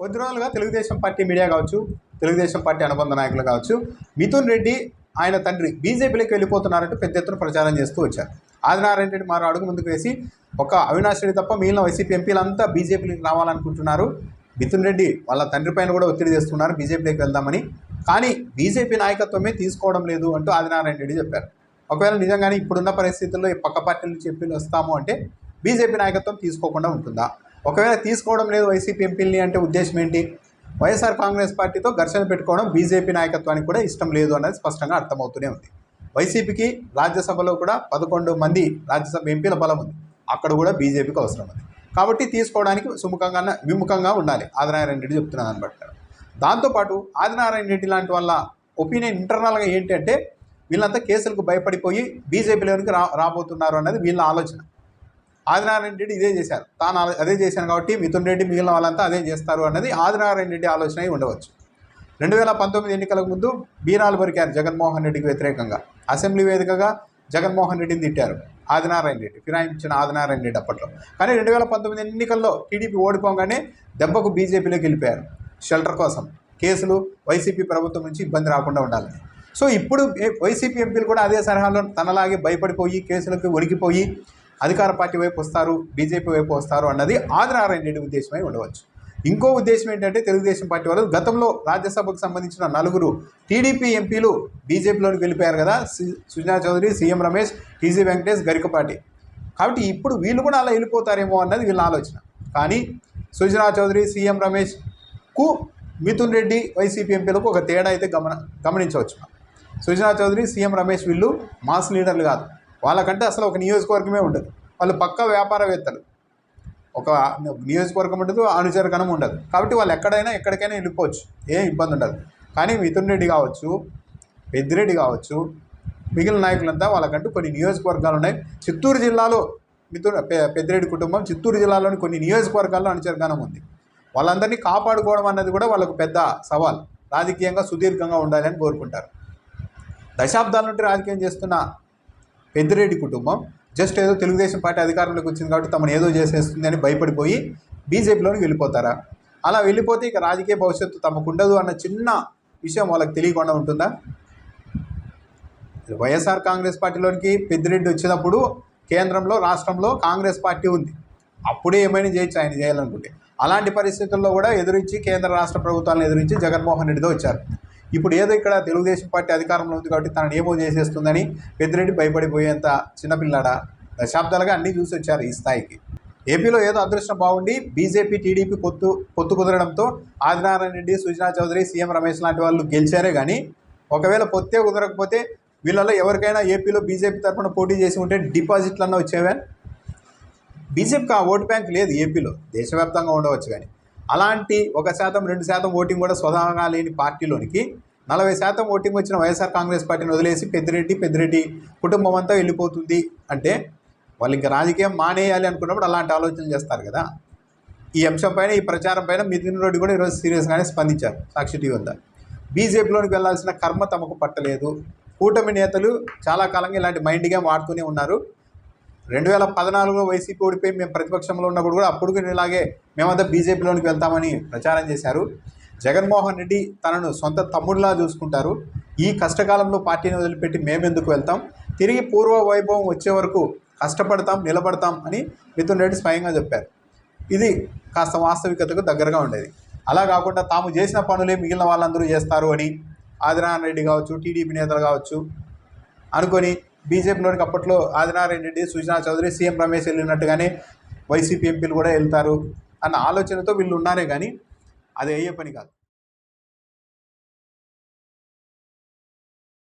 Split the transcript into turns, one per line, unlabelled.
కొద్ది రోజులుగా Telugu Desam party media కావచ్చు తెలుగుదేశం పార్టీ అనుబంధ నాయకులు కావచ్చు మిథున్ రెడ్డి ఆయన తండ్రి బీజేపీలోకి వెళ్ళిపోతున్నారంటూ పెద్ద ఎత్తున ప్రచారం చేస్తూ వచ్చారు. ఆదినారాయణ రెడ్డి మరో అడుగు ముందుకు వేసి ఒక అవినాష్ రెడ్డి తప్ప మిగిలిన వైసీపీ ఎంపీలంతా బీజేపీలోకి రావాలనుకుంటున్నారు. మిథున్ రెడ్డి వాళ్ళ తండ్రి పైన కూడా ఒత్తిడి చేస్తున్నారు బీజేపీలోకి వెళ్దామని. కానీ బీజేపీ నాయకత్వమే తీసుకోవడం లేదు అంటూ ఆదినారాయణ రెడ్డి చెప్పారు. ఒకవేళ నిజంగానే ఇప్పుడున్న పరిస్థితుల్లో ఈ పక్క పార్టీ నుంచి ఎంపీలు వస్తాము అంటే బీజేపీ నాయకత్వం తీసుకోకుండా ఉంటుందా? ఒకవేళ తీసుకోవడం లేదు వైసీపీ ఎంపీలని అంటే ఉద్దేశం ఏంటి? వైఎస్ఆర్ కాంగ్రెస్ పార్టీతో ఘర్షణ పెట్టుకోవడం బీజేపీ నాయకత్వానికి కూడా ఇష్టం లేదు అన్నది స్పష్టంగా అర్థమవుతూనే ఉంది. వైసీపీకి రాజ్యసభలో కూడా పదకొండు మంది రాజ్యసభ ఎంపీల బలం ఉంది. అక్కడ కూడా బీజేపీకి అవసరం ఉంది. కాబట్టి తీసుకోవడానికి సుముఖంగా విముఖంగా ఉండాలి. ఆదినారాయణ రెడ్డి చెప్తున్నాను అనమాట దాంతోపాటు ఆదినారాయణ రెడ్డి లాంటి వాళ్ళ ఒపీనియన్ ఇంటర్నల్గా ఏంటంటే వీళ్ళంతా కేసులకు భయపడిపోయి బీజేపీలోనికి రా రాబోతున్నారు అన్నది వీళ్ళ ఆలోచన. ఆదినారాయణ రెడ్డి ఇదే చేశారు. తాను అదే చేశాను కాబట్టి మిథున్ రెడ్డి మిగిలిన వాళ్ళంతా అదే చేస్తారు అన్నది ఆదినారాయణ రెడ్డి ఆలోచన అయి ఉండవచ్చు. రెండు వేల పంతొమ్మిది ఎన్నికలకు ముందు బీరాలు బరికారు జగన్మోహన్ రెడ్డికి వ్యతిరేకంగా. అసెంబ్లీ వేదికగా జగన్మోహన్ రెడ్డిని తిట్టారు ఆదినారాయణ రెడ్డి ఫిరాయించిన ఆదినారాయణ రెడ్డి అప్పట్లో. కానీ రెండు వేల పంతొమ్మిది ఎన్నికల్లో టీడీపీ ఓడిపోగానే దెబ్బకు బీజేపీలోకి వెళ్ళిపోయారు. షెల్టర్ కోసం కేసులు వైసీపీ ప్రభుత్వం నుంచి ఇబ్బంది రాకుండా ఉండాలని సో ఇప్పుడు వైసీపీ ఎంపీలు కూడా అదే సలహాలో తనలాగే భయపడిపోయి కేసులకు ఒరిగిపోయి అధికార పార్టీ వైపు వస్తారు బీజేపీ వైపు వస్తారు అన్నది ఆదినారాయణ రెడ్డి ఉద్దేశమై ఉండవచ్చు. ఇంకో ఉద్దేశం ఏంటంటే తెలుగుదేశం పార్టీ వాళ్ళు గతంలో రాజ్యసభకు సంబంధించిన నలుగురు టీడీపీ ఎంపీలు బీజేపీలోకి వెళ్ళిపోయారు కదా సుజనా చౌదరి సీఎం రమేష్ టీజీ వెంకటేష్ గరికపాటి కాబట్టి ఇప్పుడు వీళ్ళు కూడా అలా వెళ్ళిపోతారేమో అన్నది వీళ్ళ ఆలోచన. కానీ సుజనా చౌదరి సీఎం రమేష్కు మిథున్ రెడ్డి వైసీపీ ఎంపీలకు ఒక తేడా అయితే గమన గమనించవచ్చు. సుజనా చౌదరి సీఎం రమేష్ వీళ్ళు మాస్ లీడర్లు కాదు. వాళ్ళకంటే అసలు ఒక నియోజకవర్గమే ఉండదు. వాళ్ళు పక్క వ్యాపారవేత్తలు. ఒక నియోజకవర్గం ఉండదు అనుచరగణం ఉండదు. కాబట్టి వాళ్ళు ఎక్కడైనా ఎక్కడికైనా వెళ్ళిపోవచ్చు. ఏం ఇబ్బంది ఉండదు. కానీ మిథున్ రెడ్డి కావచ్చు పెద్దిరెడ్డి కావచ్చు మిగిలిన నాయకులంతా వాళ్ళకంటూ కొన్ని నియోజకవర్గాలు ఉన్నాయి. చిత్తూరు జిల్లాలో మిథున్ పె- పెద్దిరెడ్డి కుటుంబం చిత్తూరు జిల్లాలోని కొన్ని నియోజకవర్గాల్లో అనుచరగణం ఉంది. వాళ్ళందరినీ కాపాడుకోవడం అన్నది కూడా వాళ్ళకు పెద్ద సవాల్. రాజకీయంగా సుదీర్ఘంగా ఉండాలని కోరుకుంటారు. దశాబ్దాల నుండి రాజకీయం చేస్తున్న పెద్దిరెడ్డి కుటుంబం. జస్ట్ ఏదో తెలుగుదేశం పార్టీ అధికారంలోకి వచ్చింది కాబట్టి తమను ఏదో చేసేస్తుంది అని భయపడిపోయి బీజేపీలోకి వెళ్ళిపోతారా? అలా వెళ్ళిపోతే ఇక రాజకీయ భవిష్యత్తు తమకు ఉండదు అన్న చిన్న విషయం వాళ్ళకి తెలియకుండా ఉంటుందా? వైఎస్ఆర్ కాంగ్రెస్ పార్టీలోనికి పెద్దిరెడ్డి వచ్చినప్పుడు కేంద్రంలో రాష్ట్రంలో కాంగ్రెస్ పార్టీ ఉంది. అప్పుడే ఏమైనా చేయొచ్చు ఆయన చేయాలనుకుంటే. అలాంటి పరిస్థితుల్లో కూడా ఎదురించి కేంద్ర రాష్ట్ర ప్రభుత్వాలను ఎదురించి జగన్మోహన్ రెడ్డితో వచ్చారు. ఇప్పుడు ఏదో ఇక్కడ తెలుగుదేశం పార్టీ అధికారంలో ఉంది కాబట్టి తనను ఏమో చేసేస్తుందని పెద్దిరెడ్డి భయపడిపోయేంత చిన్నపిల్లాడా? దశాబ్దాలుగా అన్నీ చూసి వచ్చారు ఈ స్థాయికి. ఏపీలో ఏదో అదృష్టం బాగుండి బీజేపీ టీడీపీ పొత్తు పొత్తు కుదరడంతో ఆదినారాయణ రెడ్డి సుజనా చౌదరి సీఎం రమేష్ లాంటి వాళ్ళు గెలిచారే కానీ ఒకవేళ పొత్తే కుదరకపోతే వీళ్ళలో ఎవరికైనా ఏపీలో బీజేపీ తరఫున పోటీ చేసి ఉంటే డిపాజిట్లన్నా వచ్చేవా? బీజేపీకి ఆ ఓటు బ్యాంక్ లేదు ఏపీలో. దేశవ్యాప్తంగా ఉండవచ్చు కానీ అలాంటి ఒక శాతం రెండు శాతం ఓటింగ్ కూడా స్వతహాగా లేని పార్టీలోనికి నలభై శాతం ఓటింగ్ వచ్చిన వైఎస్ఆర్ కాంగ్రెస్ పార్టీని వదిలేసి పెద్దిరెడ్డి పెద్దిరెడ్డి కుటుంబం అంతా వెళ్ళిపోతుంది అంటే వాళ్ళు ఇంకా రాజకీయం మానేయాలి అనుకున్నప్పుడు అలాంటి ఆలోచనలు చేస్తారు కదా. ఈ అంశం పైన ఈ ప్రచారం పైన మిథున్ రెడ్డి కూడా ఈరోజు సీరియస్గానే స్పందించారు సాక్షి టీవీ వద్ద బీజేపీలోనికి వెళ్ళాల్సిన కర్మ తమకు పట్టలేదు. కూటమి నేతలు చాలా కాలంగా ఇలాంటి మైండ్ గేమ్ ఆడుతూనే ఉన్నారు. రెండు వేల పద్నాలుగులో వైసీపీ ఓడిపోయి మేము ప్రతిపక్షంలో ఉన్నప్పుడు కూడా అప్పుడు కూడా ఇలాగే మేమంతా బీజేపీలోనికి వెళ్తామని ప్రచారం చేశారు. జగన్మోహన్ రెడ్డి తనను సొంత తమ్ముడిలా చూసుకుంటారు. ఈ కష్టకాలంలో పార్టీని వదిలిపెట్టి మేమెందుకు వెళ్తాం? తిరిగి పూర్వ వైభవం వచ్చే వరకు కష్టపడతాం నిలబడతాం అని మిథున్ రెడ్డి స్వయంగా చెప్పారు. ఇది కాస్త వాస్తవికతకు దగ్గరగా ఉండేది. అలా కాకుండా తాము చేసిన పనులే మిగిలిన వాళ్ళందరూ చేస్తారు అని ఆదినారాయణ రెడ్డి కావచ్చు టీడీపీ నేతలు కావచ్చు అనుకొని బీజేపీలోనికి అప్పట్లో ఆదినారాయణ రెడ్డి సుజనా చౌదరి సీఎం రమేష్ వెళ్ళినట్టుగానే వైసీపీ ఎంపీలు కూడా వెళ్తారు అన్న ఆలోచనతో వీళ్ళు ఉన్నారే కానీ అది అయ్యే పని కాదు.